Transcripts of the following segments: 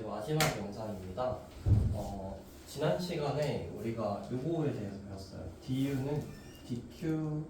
이제 마지막 영상입니다. 어, 지난 시간에 우리가 요거에 대해서 배웠어요. du는 dq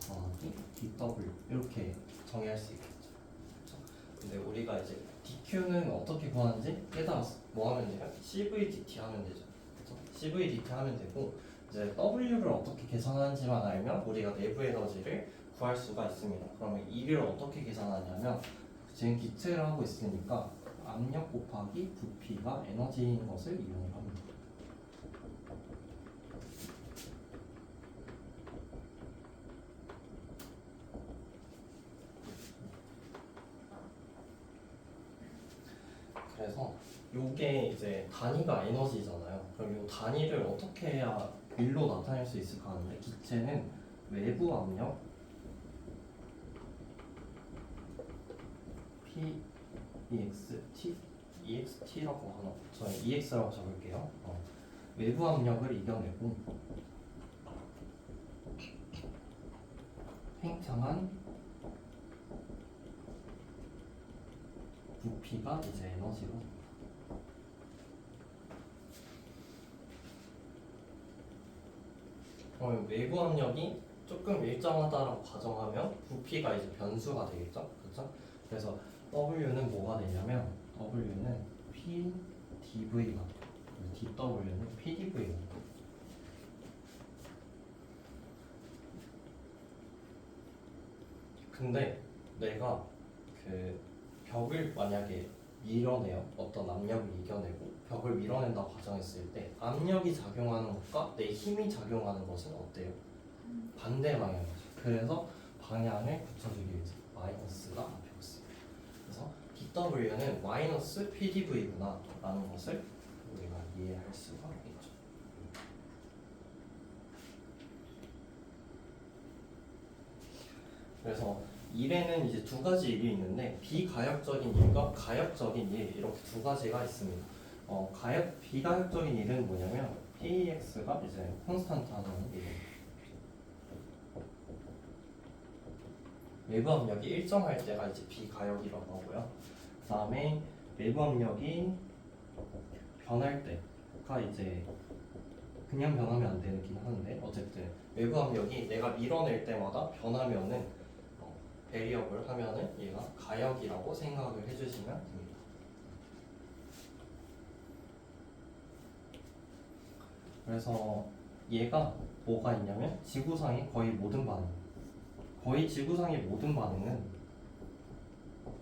더하기 dw 이렇게 정의할 수 있겠죠. 그렇죠? 근데 우리가 이제 dq는 어떻게 구하는지 깨달았어. 뭐 하면 돼요? cvdt 하면 되죠. 그렇죠? cvdt 하면 되고 이제 w를 어떻게 계산하는지만 알면 우리가 내부 에너지를 구할 수가 있습니다. 그러면 이를 어떻게 계산하냐면 지금 기체를 하고 있으니까 압력 곱하기 부피가 에너지인 것을 이용을 합니다. 그래서 요게 이제 단위가 에너지잖아요. 그럼 요 단위를 어떻게 해야 밀로 나타낼 수 있을까 하는데 기체는 외부 압력 P EX T EXT라고 하나 저는 EX라고 적을게요. 어. 외부 압력을 이겨내고 팽창한 부피가 이제 에너지로 어, 외부 압력이 조금 일정하다라고 가정하면 부피가 이제 변수가 되겠죠, 그렇죠? 그래서 W는 뭐가 되냐면 W는 P dV가 DW는 PdV가. 근데 내가 그 벽을 만약에 밀어내요. 어떤 압력을 이겨내고 벽을 밀어낸다고 가정했을 때 압력이 작용하는 것과 내 힘이 작용하는 것은 어때요? 반대 방향이죠. 그래서 방향을 붙여주기 위해서 마이너스가 앞에 없습니다. 그래서 DW는 마이너스 PdV구나 라는 것을 우리가 이해할 수가 있죠. 그래서 일에는 이제 두 가지 일이 있는데 비가역적인 일과 가역적인 일 이렇게 두 가지가 있습니다. 어, 가역 비가역적인 일은 뭐냐면 PX가 이제 콘스탄트 하는 일입니다. 외부 압력이 일정할 때가 이제 비가역이라고 하고요. 그 다음에 외부 압력이 변할 때가 이제 그냥 변하면 안 되긴 하는데 어쨌든 외부 압력이 내가 밀어낼 때마다 변하면은 어, 배리역을 하면은 얘가 가역이라고 생각을 해주시면 됩니다. 그래서 얘가 뭐가 있냐면 지구상의 거의 모든 반응 거의 지구상의 모든 반응은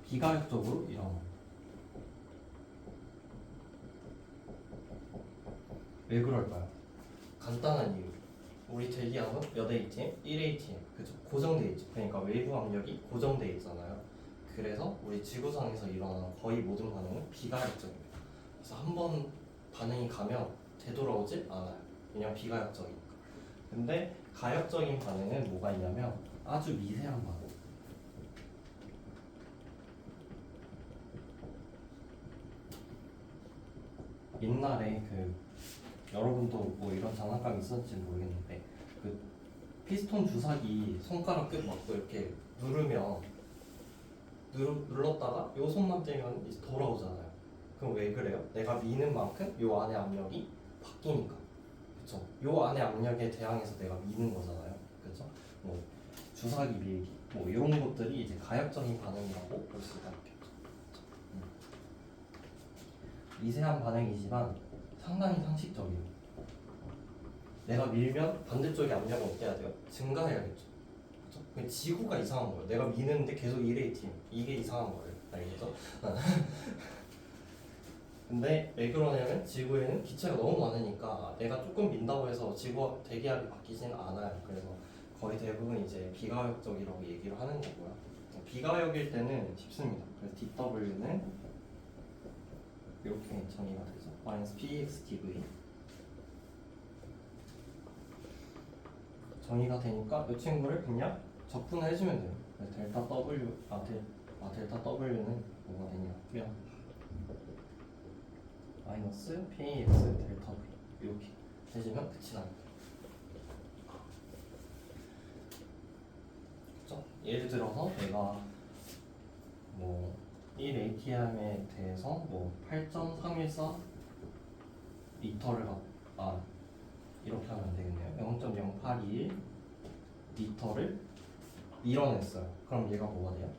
비가역적으로 일어납니다. 왜 그럴까요? 간단한 이유. 우리 대기압은 몇 ATM? 1 ATM. 그죠? 고정돼 있죠. 그러니까 외부 압력이 고정돼 있잖아요. 그래서 우리 지구상에서 일어나는 거의 모든 반응은 비가역적입니다. 그래서 한 번 반응이 가면 되돌아오지 않아요. 왜냐면 비가역적이니까. 근데 가역적인 반응은 뭐가 있냐면 아주 미세한 반응. 옛날에 그 여러분도 뭐 이런 장난감이 있었는지 모르겠는데 그 피스톤 주사기 손가락 끝 막고 이렇게 누르면 누르, 눌렀다가 요 손만 떼면 이제 돌아오잖아요. 그럼 왜 그래요? 내가 미는 만큼 요 안에 압력이 바뀌니까. 그쵸? 요 안에 압력에 대항해서 내가 미는 거잖아요. 그쵸? 뭐 주사기 밀기 뭐 이런 것들이 이제 가역적인 반응이라고 볼 수가 있겠죠. 음. 미세한 반응이지만 상당히 상식적이에요. 내가 밀면 반대쪽에 압력은 어떻게 해야 돼요? 증가해야겠죠. 근데 지구가 이상한 거예요. 내가 미는데 계속 1의 팀. 이게 이상한 거예요. 알겠죠? 근데 왜 그러냐면 지구에는 기체가 너무 많으니까 내가 조금 민다고 해서 지구 대기압이 바뀌지는 않아요. 그래서 거의 대부분 이제 비가역적이라고 얘기를 하는 거고요. 비가역일 때는 쉽습니다. 그래서 DW는 이렇게 정의가 되죠. 마이너스 PX TV 정의가 되니까 이 친구를 그냥 적분을 해주면 돼요. 그래서 델타 W 아, 델, 아 델타 W는 뭐가 되냐면 마이너스 PX 델타 V 이렇게 해주면 끝이 납니다. 그죠? 예를 들어서 내가 뭐 1 ATM에 대해서 뭐 8.314 리터를 갖, 아 이렇게 하면 안 되겠네요. 0.0821 리터를 밀어냈어요. 그럼 얘가 뭐가 돼요?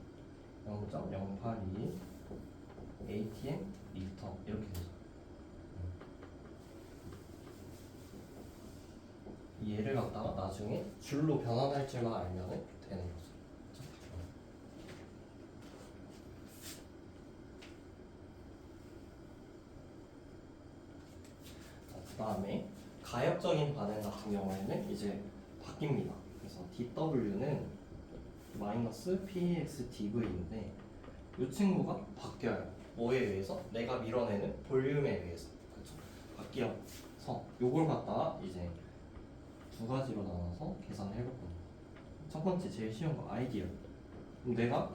0.0821 ATM 리터 이렇게 되죠. 이 얘를 갖다가 나중에 줄로 변환할 줄만 알면 되는 거죠. 그 다음에 가역적인 반응 같은 경우에는 이제 바뀝니다. 그래서 DW는 마이너스 PXDV인데 이 친구가 바뀌어요. 뭐에 의해서? 내가 밀어내는 볼륨에 의해서. 그렇죠? 바뀌어서 요걸 갖다가 이제 두 가지로 나눠서 계산을 해봤거든요. 첫 번째 제일 쉬운 거 아이디어. 그럼 내가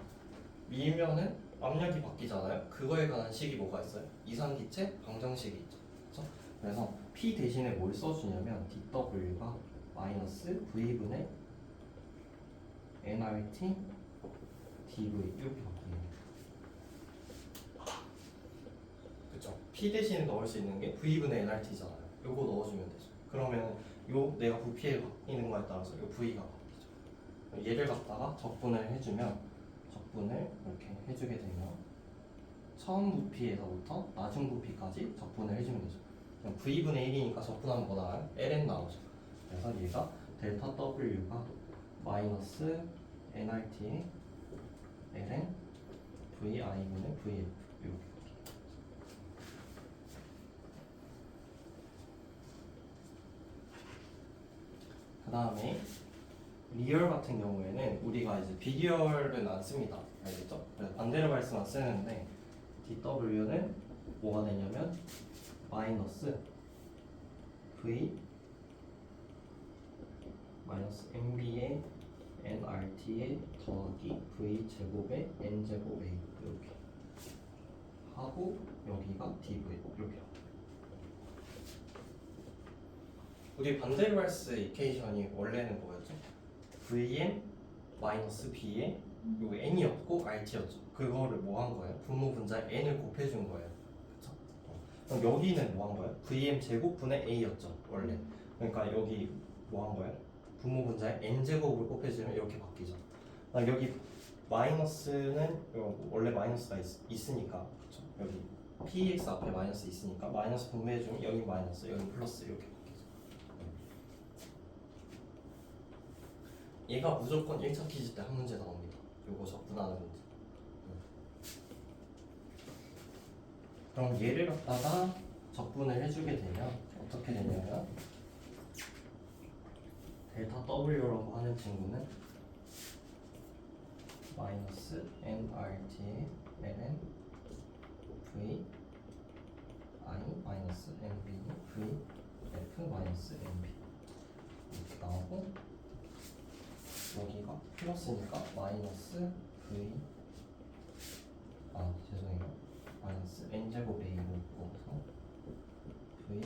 밀면은 압력이 바뀌잖아요. 그거에 관한 식이 뭐가 있어요? 이산기체 방정식이 있죠. 그렇죠? 그래서 P 대신에 뭘 써주냐면 DW가 마이너스 V분의 nRT dV 이렇게 바뀌는 그쵸? P 대신에 넣을 수 있는 게 V분의 nRT잖아요. 요거 넣어주면 되죠. 그러면 요 내가 부피에 바뀌는 거에 따라서 요 V가 바뀌죠. 얘를 갖다가 적분을 해주면 적분을 이렇게 해주게 되면 처음 부피에서부터 낮은 부피까지 적분을 해주면 되죠. V분의 1이니까 적분하면 뭐 나와요? ln 나오죠. 그래서 얘가 델타 W가 마이너스 nRT ln VI분의 VF 이렇게 그 다음에 리얼 같은 경우에는 우리가 이제 비리얼은 안 씁니다. 알겠죠? 반대로 말씀만 쓰는데 DW는 뭐가 되냐면 마이너스 V 마이너스 MB의 nRT의 더하기 V 제곱의 n 제곱 A 이렇게 하고 여기가 DV 이렇게 우리 할스 이케이션이 원래는 뭐였죠? Vn 마이너스 B에 요 n이었고 RT였죠. 그거를 뭐 한 거예요? 분모 분자 n을 곱해준 거예요. 그럼 여기는 뭐 한 거예요? Vm 제곱분의 A였죠. 원래. 그러니까 여기 뭐 한 거예요? 분모 분자에 n 제곱을 곱해주면 이렇게 바뀌죠. 아, 여기 마이너스는 요 원래 마이너스가 있, 으니까 그쵸? 여기 px 앞에 마이너스 있으니까 마이너스 분배해주면 여기 마이너스 여기 플러스 이렇게 바뀌죠. 얘가 무조건 1차 퀴즈 때 한 문제 나옵니다. 요거 적분하는 문제. 그럼 얘를 갖다가 적분을 해주게 되면 어떻게 되냐면 델타 W라고 하는 친구는 마이너스 nRT ln v i 마이너스 nb v f 마이너스 nb 이렇게 나오고 여기가 플러스니까 마이너스 v 아 죄송해요 마이너스 n 제곱 a로 묶어서 v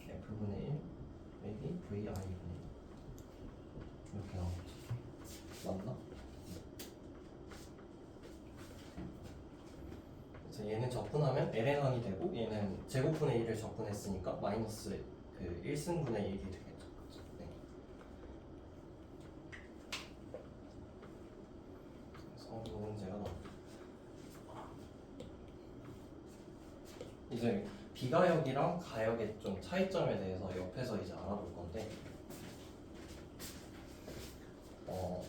f분의 1 빼기 vi 분의 1 이렇게 나오겠죠 맞나? 그래서 얘는 적분하면 ln이 되고 얘는 제곱분의 1을 적분했으니까 마이너스 그 1승분의 1이 되겠죠 그죠? 네. 그래서 이 문제가 나옵니다 이제 비가역이랑 가역의 좀 차이점에 대해서 옆에서 이제 알아볼 건데 어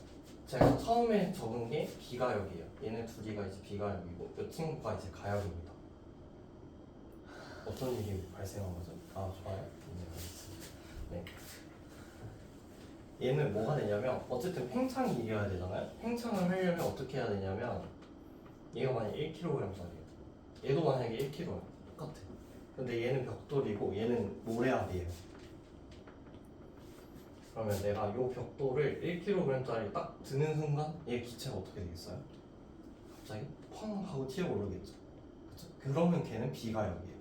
제가 처음에 적은 게 비가역이에요. 얘네 둘이가 이제 비가역이고 이 친구가 이제 가역입니다. 어떤 일이 발생한 거죠? 아 좋아요. 네, 알겠습니다. 네. 얘는 뭐가 되냐면 어쨌든 팽창이 이겨야 되잖아요. 팽창을 하려면 어떻게 해야 되냐면 얘가 만약 1kg짜리예요. 얘도 만약에 1kg야. 똑같아. 근데 얘는 벽돌이고 얘는 모래알이에요. 그러면 내가 요 벽돌을 1kg짜리 딱 드는 순간 얘 기체가 어떻게 되겠어요? 갑자기 펑 하고 튀어 오르겠죠. 그쵸? 그러면 걔는 비가역이에요.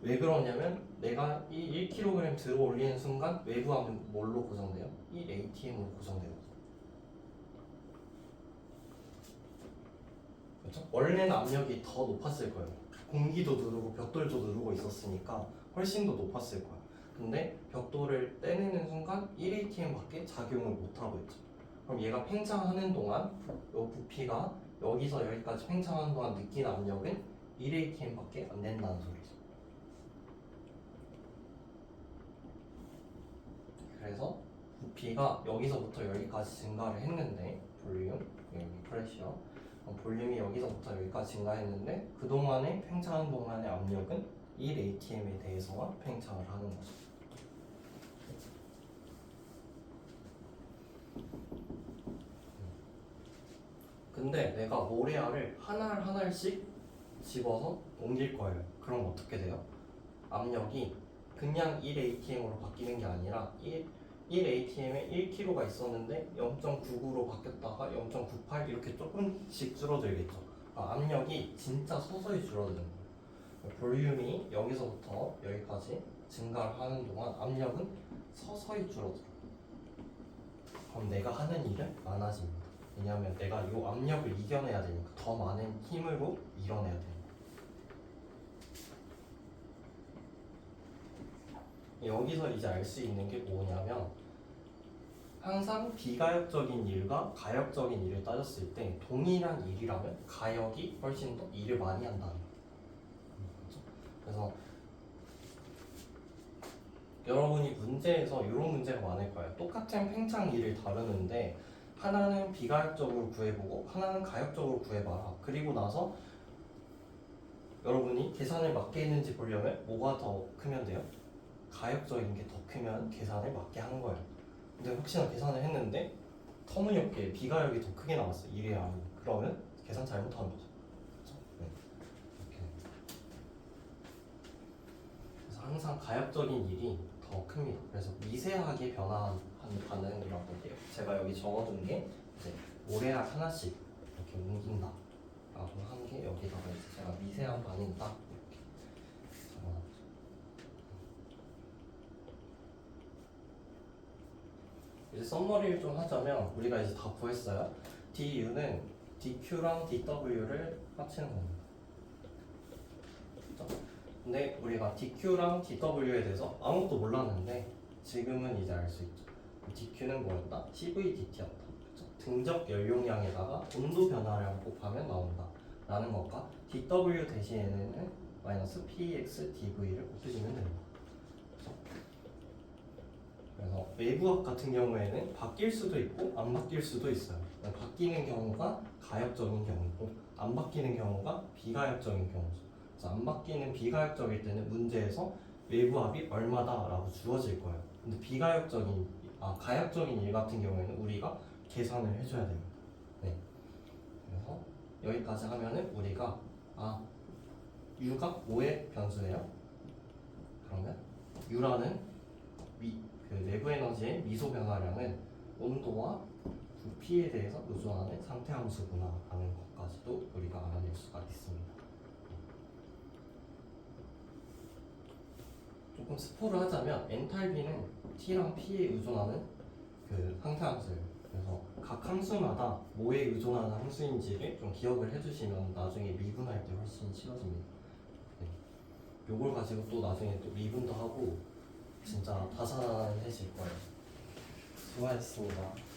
왜 그러냐면 내가 이 1kg 들어 올리는 순간 외부하면 뭘로 고정돼요? 이 ATM으로 고정되거든요. 그렇죠? 원래는 압력이 더 높았을 거예요. 공기도 누르고 벽돌도 누르고 있었으니까 훨씬 더 높았을 거예요. 근데 벽돌을 떼내는 순간 1atm밖에 작용을 못 하고 있죠. 그럼 얘가 팽창하는 동안 요 부피가 여기서 여기까지 팽창하는 동안 느끼는 압력은 1atm밖에 안 된다는 소리죠. 그래서 부피가 여기서부터 여기까지 증가를 했는데 볼륨 여기 프레셔 어, 볼륨이 여기서부터 여기까지 증가했는데 그 동안에 팽창하는 동안의 압력은 1atm에 대해서만 팽창을 하는 거죠. 근데 내가 모래알을 하나를 하나씩 집어서 옮길 거예요. 그럼 어떻게 돼요? 압력이 그냥 1atm으로 바뀌는 게 아니라 1, 1atm에 1kg가 있었는데 0.99로 바뀌었다가 0.98 이렇게 조금씩 줄어들겠죠. 아, 압력이 진짜 서서히 줄어드는 거예요. 볼륨이 여기서부터 여기까지 증가를 하는 동안 압력은 서서히 줄어들어요. 그럼 내가 하는 일은 많아집니다. 왜냐하면 내가 이 압력을 이겨내야 되니까 더 많은 힘으로 밀어내야 돼요. 여기서 이제 알 수 있는 게 뭐냐면 항상 비가역적인 일과 가역적인 일을 따졌을 때 동일한 일이라면 가역이 훨씬 더 일을 많이 한다는. 그렇죠? 그래서 여러분이 문제에서 이런 문제가 많을 거예요. 똑같은 팽창 일을 다루는데 하나는 비가역적으로 구해보고 하나는 가역적으로 구해봐라. 그리고 나서 여러분이 계산을 맞게 했는지 보려면 뭐가 더 크면 돼요? 가역적인 게 더 크면 계산을 맞게 한 거예요. 근데 혹시나 계산을 했는데 터무니없게 비가역이 더 크게 나왔어. 일의 양이. 그러면 계산 잘못한 거죠. 그렇죠? 네. 이렇게. 그래서 항상 가역적인 일이 더 큽니다. 그래서 미세하게 변화한 반응이라고 해요. 제가 여기 적어둔 게 이제 모래알 하나씩 이렇게 옮긴다. 라고 한 게 여기다가 이제 제가 미세한 반응이다. 이렇게 적어놨죠. 이제 썸머리를 좀 하자면 우리가 이제 다 구했어요. DU는 DQ랑 DW를 합치는 겁니다. 그죠? 근데 우리가 DQ랑 DW에 대해서 아무것도 몰랐는데 지금은 이제 알 수 있죠. DQ는 뭐였다? CVDT였다. 그죠? 등적 연용량에다가 온도 변화량 곱하면 나온다. 라는 것과 DW 대신에는 마이너스 PX DV를 곱해주면 됩니다. 그래서 외부압 같은 경우에는 바뀔 수도 있고 안 바뀔 수도 있어요. 바뀌는 경우가 가역적인 경우고 안 바뀌는 경우가 비가역적인 경우죠. 그래서 안 바뀌는 비가역적일 때는 문제에서 외부압이 얼마다라고 주어질 거예요. 근데 비가역적인 아 가역적인 일 같은 경우에는 우리가 계산을 해줘야 됩니다. 네. 그래서 여기까지 하면은 우리가 아 u가 5의 변수예요. 그러면 u라는 미, 그 내부 에너지의 미소 변화량은 온도와 부피에 대해서 의존하는 상태 함수구나라는 것까지도 우리가 알아낼 수가 있습니다. 조금 스포를 하자면 엔탈비는 T랑 P에 의존하는 그 상태 함수예요. 그래서 각 함수마다 뭐에 의존하는 함수인지를 좀 기억을 해주시면 나중에 미분할 때 훨씬 쉬워집니다. 네. 요걸 가지고 또 나중에 또 미분도 하고 진짜 다산해질 거예요. 수고하셨습니다.